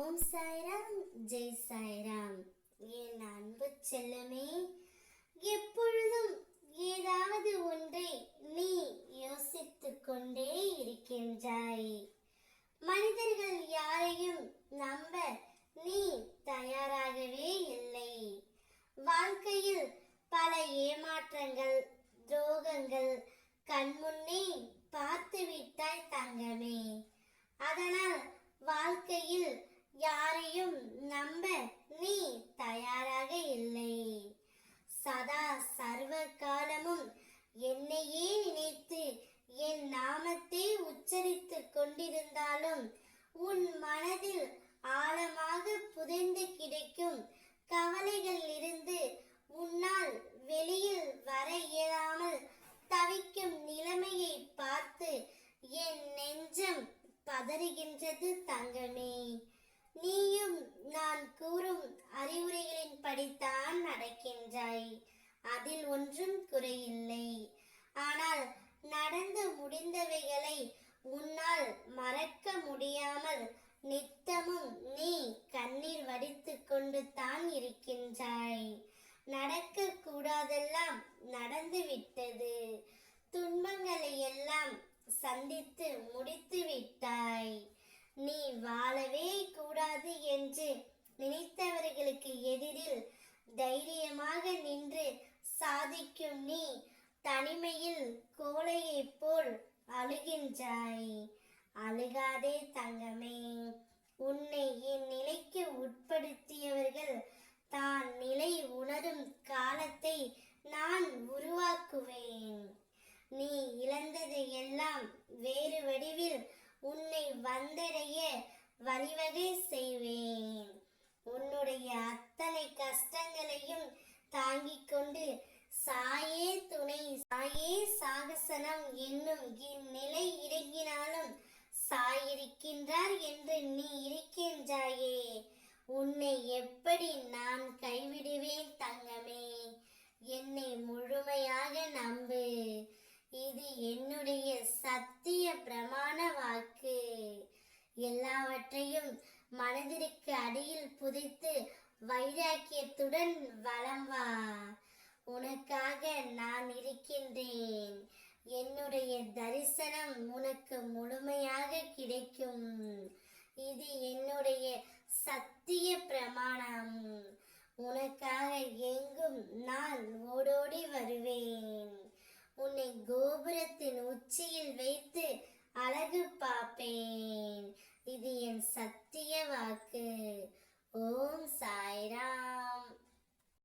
ஓம் சாய்ராம் ஜெய் சாய்ராம். என் அன்பு செல்லமே எப்பொழுதும் ஏதாவது ஒன்றை நீ யோசித்துக் கொண்டே இருக்கின்றாய். மனிதர்கள் யாரையும் நம்ப நீ தயாராகவே இல்லை. வாழ்க்கையில் பல ஏமாற்றங்கள் துரோகங்கள் கண்முன்னே பார்த்து விட்டாய் தங்கமே. அதனால் வாழ்க்கையில் யாரையும் நம்ப நீ தயாராக இல்லை. சதா சர்வ காலமும் என்னையே நினைத்து என் நாமத்தை உச்சரித்துக் கொண்டிருந்தாலும் உன் மனதில் ஆழமாக புதைந்து கிடைக்கும் கவலைகள் இருந்து உன்னால் வெளியில் வர இயலாமல் தவிக்கும் நிலைமையை பார்த்து என் நெஞ்சம் பதறுகின்றது தங்கமே. நீயும் நான் கூறும் அறிவுரைகளின் படித்தான் நடக்கின்றாய். அதில் ஒன்றும் குறையில்லை. ஆனால் நடந்து முடிந்தவைகளை உன்னால் மறக்க முடியாமல் நித்தமும் நீ கண்ணீர் வடித்து கொண்டு தான் இருக்கின்றாய். நடக்க கூடாதெல்லாம் நடந்து விட்டது. துன்பங்களை எல்லாம் சந்தித்து முடித்து விட்டாய். நீ வாழவே கூடாது என்று நினைத்தவர்களுக்கு எதிரில் தைரியமாக நின்று சாதிக்கும் நீ தனிமையில் கோலையைப் போல் அழுகின்றாய். அழுகாதே தங்கமே உன்னை என் நிலைக்கு உட்படுத்தியவர்கள் தான் நிலை உணரும் காலத்தை நான் உருவாக்குவேன். நீ இழந்ததை எல்லாம் வேறு வடிவில் உன்னை வந்தடைய வழிவகை செய்வேன். உன்னுடைய அத்தனை கஷ்டங்களையும் தாங்கிக் கொண்டு சாயே துணை சாயே சாகசனம் என்னும் இந்நிலை இறங்கினாலும் சாயிருக்கின்றார் என்று நீ இருக்கின்றாயே. உன்னை எப்படி நான் கைவிடுவேன் தங்கமே? என்னை முழுமையாக நம்பு. இது என்னுடைய பிரமாண வாக்கு. எல்லாவற்றையும் மனதிற்கு அடியில் புதைத்து வைராக்கியத்துடன் வலம் வா. உனக்காக நான் இருக்கின்றேன். என்னுடைய தரிசனம் உனக்கு முழுமையாக கிடைக்கும். இது என்னுடைய சத்திய பிரமாணம். உனக்காக எங்கும் நான் ஓடோடி வருவேன். உன்னை கோபுரத்தின் உச்சியில் வைத்து said.